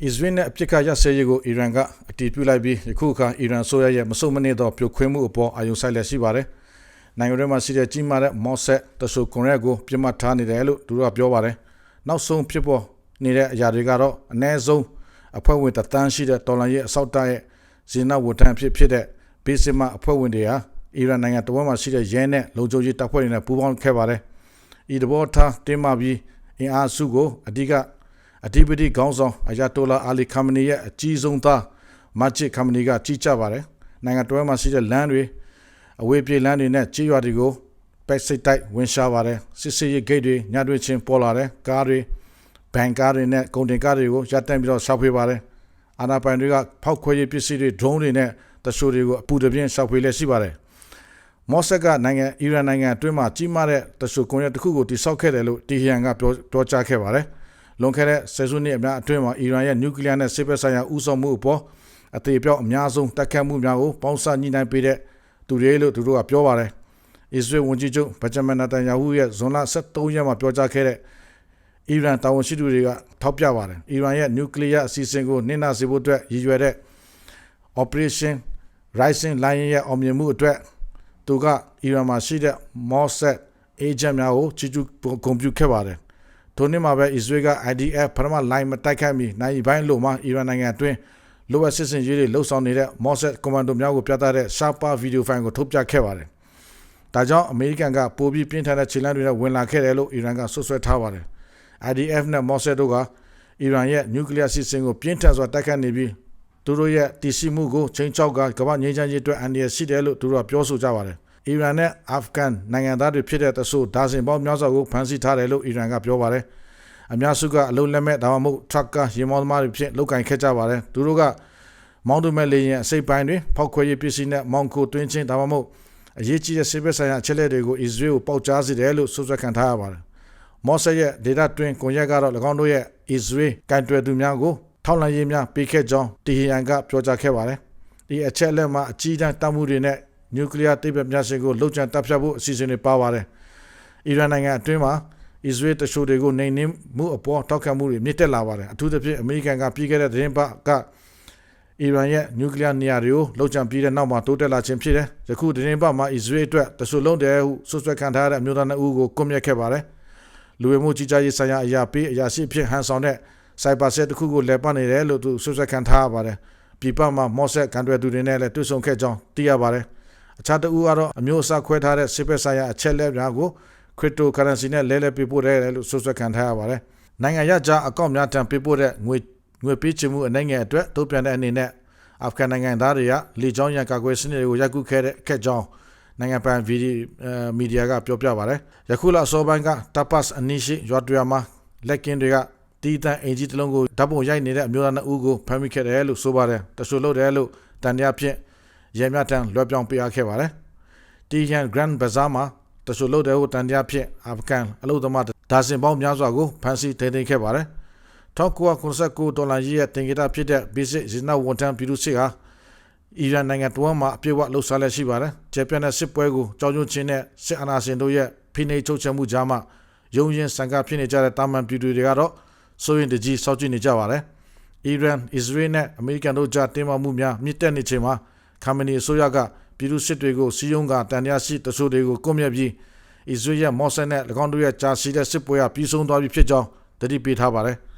အစ္စရေးနဲ့အပြစ်ကရစဲရေးကိုအီရန်ကအတည်ပြုလိုက်ပြီးယခုအခါအီရန်ဆိုရရဲ့မစုံမနစ်သောပြိုခွင်းမှုအပေါ်အာရုံစိုက်လက်ရှိပါတယ်။နိုင်ငံရေးမှာရှိတဲ့ကြီးမားတဲ့မော့ဆက်တဆူကွန်ရက်ကိုပြစ်မှတ်ထားနေတယ်လို့သူတို့ကပြောပါတယ်။နောက်ဆုံးဖြစ်ပေါ်နေတဲ့အရာတွေကတော့အ ਨੇ ဆုံးအဖွဲ့ဝင်တသန်းရှိတဲ့တော်လန်ရဲ့အဆောက်တရဲ့ဇင်းနဝတ္ထန်ဖြစ်ဖြစ်တဲ့ဘေးစစ်မှအဖွဲ့ဝင်တွေဟာအီရန်နိုင်ငံတဝက်မှာရှိတဲ့ရဲနဲ့လုံခြုံရေးတပ်ဖွဲ့တွေနဲ့ပူးပေါင်းခဲ့ပါတယ်။ဤတဘောထားတင်းမာပြီးအင်အားစုကိုအဓိက အဓိပတိခေါင်းဆောင်အယာတိုလာအာလီခါမနီရဲ့အကြီးဆုံးသားမချစ်ခါမနီကကြီးကြပါတယ်။နိုင်ငံတော်မှာရှိတဲ့လမ်းတွေအဝေးပြေးလမ်းတွေနဲ့ကြေးရွာတွေကိုပိတ်စိတ်တိုက်ဝင်ရှာပါတယ်။စစ်စေးရေးဂိတ်တွေညတွင်ချင်းပေါ်လာတဲ့ကားတွေဘန်ကားတွေနဲ့ကုန်တင်ကားတွေကိုရပ်တန့်ပြီးတော့ရှောက်ဖွေးပါတယ်။အာနာပိုင်တွေကဖောက်ခွဲရေးပစ္စည်းတွေ drone တွေနဲ့တရှိုးတွေကိုအပူတပြင်းရှောက်ဖွေးလက်ရှိပါတယ်။မော့ဆက်ကနိုင်ငံအီရန်နိုင်ငံအတွင်းမှာကြီးမားတဲ့တရှိုးကွန်ရက်တစ်ခုကိုတိစောက်ခဲ့တယ်လို့တီဟီယန်ကပြောပြောကြားခဲ့ပါတယ်။ လွန်ခဲ့တဲ့ဆယ်စုနှစ်အများအတွင်းမှာအီရန်ရဲ့နျူကလ িয়ার နဲ့စစ်ဘက်ဆိုင်ရာဥဆောင်မှုအပေါ်အသေးပြောက်အများဆုံးတက်ခတ်မှုများကိုပေါင်းစပ်ညှိနှိုင်းပေးတဲ့သူတွေလို့သူတို့ကပြောပါတယ်။အစ္စရေးဝန်ကြီးချုပ်ဗဂျမန်နာတန်ယာဟုရဲ့ဇွန်လ23ရက်မှာပြောကြားခဲ့တဲ့အီရန်တာဝန်ရှိသူတွေကထောက်ပြပါတယ်။အီရန်ရဲ့နျူကလ িয়ার အစီအစဉ်ကိုနင့်နာစေဖို့အတွက်ရည်ရွယ်တဲ့ Operation Rising Lion ရဲ့အောင်မြင်မှုအတွက်သူကအီရန်မှာရှိတဲ့ Mossad agent များကိုချီးကျူးဂုဏ်ပြုခဲ့ပါတယ်။ ထိုနေ့မှာပဲအစ္စရေးက IDF ပထမ line မတိုက်ခိုက်မီနိုင်ပိုင်းလို့မှအီရန်နိုင်ငံအတွင်းလိုအပ်စစ်စင်ရေးတွေလှုပ်ဆောင်နေတဲ့ Mossad ကွန်မန်ဒိုများကိုပြသတဲ့ Sharper ဗီဒီယိုဖိုင်ကိုထုတ်ပြခဲ့ပါတယ်။ဒါကြောင့်အမေရိကန်ကပိုပြီးပြင်းထန်တဲ့ခြေလှမ်းတွေနဲ့ဝင်လာခဲ့တယ်လို့အီရန်ကဆွဆွဲထားပါတယ်။ IDF နဲ့ Mossad တို့ကအီရန်ရဲ့နျူကလ িয়ার စစ်စင်ကိုပြင်းထန်စွာတိုက်ခိုက်နေပြီးသူတို့ရဲ့တည်ရှိမှုကိုချိန်ချောက်ကကမ္ဘာငြိမ်းချမ်းရေးအတွက်အန္တရာယ်ရှိတယ်လို့သူတို့ကပြောဆိုကြပါတယ်။ အီရန်နဲ့အာဖဂန်နိုင်ငံသားတွေဖြစ်တဲ့တဆိုးဒါဇင်ပေါင်းများစွာကိုဖမ်းဆီးထားတယ်လို့အီရန်ကပြောပါတယ်။အများစုကအလုံးလက်မဲ့ဒါမှမဟုတ်ထရပ်ကာရေမောသမားတွေဖြင့်လောက်ကင်ခဲ့ကြပါတယ်သူတို့ကမောင်းတမဲ့လေရင်အစိပ်ပိုင်းတွေဖောက်ခွဲရေးပစ္စည်းနဲ့မောင်းခိုတွင်းချင်းဒါမှမဟုတ်အရေးကြီးတဲ့ဆေးဘက်ဆိုင်ရာအချက်လက်တွေကိုအစ္စရေးကိုပေါက်ကြားစေတယ်လို့ဆိုဆွခံထားရပါတယ်မော့ဆက်ရဲ့ဒေတာတွင်ကွန်ရက်ကတော့၎င်းတို့ရဲ့အစ္စရေးကန်တွယ်သူများကိုထောက်လှမ်းရေးများပေးခဲ့ကြောင်းတီဟီယန်ကပြောကြားခဲ့ပါတယ်ဒီအချက်လက်မှာအကြီးတန်းတပ်မှုတွေနဲ့ နျူကလ িয়ার တိတ်ပြများစင်ကိုလှုပ်ကြံတပ်ဖြတ်ဖို့အစီအစဉ်တွေပါပါတယ်အီရန်နိုင်ငံအတွင်းမှာအစ္စရေးတချို့တွေကိုနှိမ်နင်းမှုအပေါ်တောက်ခံမှုတွေမြင့်တက်လာပါတယ်အထူးသဖြင့်အမေရိကန်ကပြီးခဲ့တဲ့သတင်းပတ်ကအီရန်ရဲ့နျူကလ িয়ার နေရာတွေကိုလှုပ်ကြံပြီးတဲ့နောက်မှာတိုးတက်လာခြင်းဖြစ်တယ်ယခုသတင်းပတ်မှာအစ္စရေးအတွက်တချို့လုံးတယ်ဟုဆွဆွဲခံထားရတဲ့အမျိုးသားနှစ်ဦးကိုကွန်မြက်ခဲ့ပါတယ်လူဝင်မှုကြီးကြပ်ရေးဆိုင်ရာအရာပေးအရာရှိဖြစ်ဟန်ဆောင်တဲ့စိုက်ဘာဆက်တစ်ခုကိုလည်ပတ်နေတယ်လို့သူဆွဆွဲခံထားရပါတယ်ပြည်ပမှာမော့ဆက်ကန်တွယ်သူတွေနဲ့လည်းတွေ့ဆုံခဲ့ကြောင်းသိရပါတယ် အခြားတဦးကတော့အမျိုးအစားခွဲထားတဲ့စစ်ဘက်ဆိုင်ရာအချက်လက်များကို cryptocurrency နဲ့လဲလဲပေးပို့တယ်လို့ဆွဆွခံထားရပါတယ်။နိုင်ငံရခြားအကောင့်များထံပေးပို့တဲ့ငွေငွေပေးချေမှုအနေငယ်အတွက်တုံ့ပြန်တဲ့အနေနဲ့အာဖဂန်နိုင်ငံသားတွေကလေကြောင်းရန်ကာကွယ်စနစ်တွေကိုရိုက်ကူးခဲ့တဲ့အခက်ကြောင်းနိုင်ငံပိုင်ဗီဒီမီဒီယာကပြောပြပါတယ်။ယခုလအစောပိုင်းက Tapas အနီးရှိရွာတွေမှာလက်ကင်းတွေကတီးတန့်အင်ဂျီတလုံးကိုဓာတ်ပုံရိုက်နေတဲ့အမျိုးသားနှစ်ဦးကိုဖမ်းမိခဲ့တယ်လို့ဆိုပါတယ်။တဆူလို့တယ်လို့တန်တရားဖြင့် ရဲများတန်းလွှဲပြောင်းပေးခဲ့ပါတယ်။တီဟန် Grand Bazaar မှာတချို့လုပ်တဲ့ဟိုတန်တရားဖြင့်အာဖဂန်အလို့သမားဒါစင်ပေါင်းများစွာကိုဖမ်းဆီးထိန်းသိမ်းခဲ့ပါတယ်1989ဒေါ်လာကြီးရဲ့တင်ကြတာဖြစ်တဲ့ basic ဇင်းနာဝန်ထမ်းပြည်သူစစ်ဟာအီရန်နိုင်ငံတွင်းမှာအပြည့်အဝလှုပ်ရှားလက်ရှိပါတယ်။ဂျပန်နဲ့စစ်ပွဲကိုကြောင်းကျွန်းချင်းနဲ့စစ်အာဏာရှင်တို့ရဲ့ဖိနှိပ်ချုပ်ချယ်မှုကြားမှာရုံရင်စံကဖြစ်နေကြတဲ့တာမန်ပြည်သူတွေကတော့စိုးရင်တကြီးစောင့်ကြည့်နေကြပါတယ်။အီရန်၊အစ္စရေးနဲ့အမေရိကန်တို့ကြားတင်းမာမှုများမြင့်တက်နေချိန်မှာ ခမ်မနီအစိုးရကပြည်သူစစ်တွေကိုစီယုံကတန်ရာရှိတဆိုးတွေကိုကွပ်မျက်ပြီးအစ္စရေးရဲ့မော့ဆန်နဲ့၎င်းတို့ရဲ့ဂျာစီတဲ့စစ်ပွဲကပြီးဆုံးသွားပြီဖြစ်ကြောင်းတတိပေးထားပါတယ်။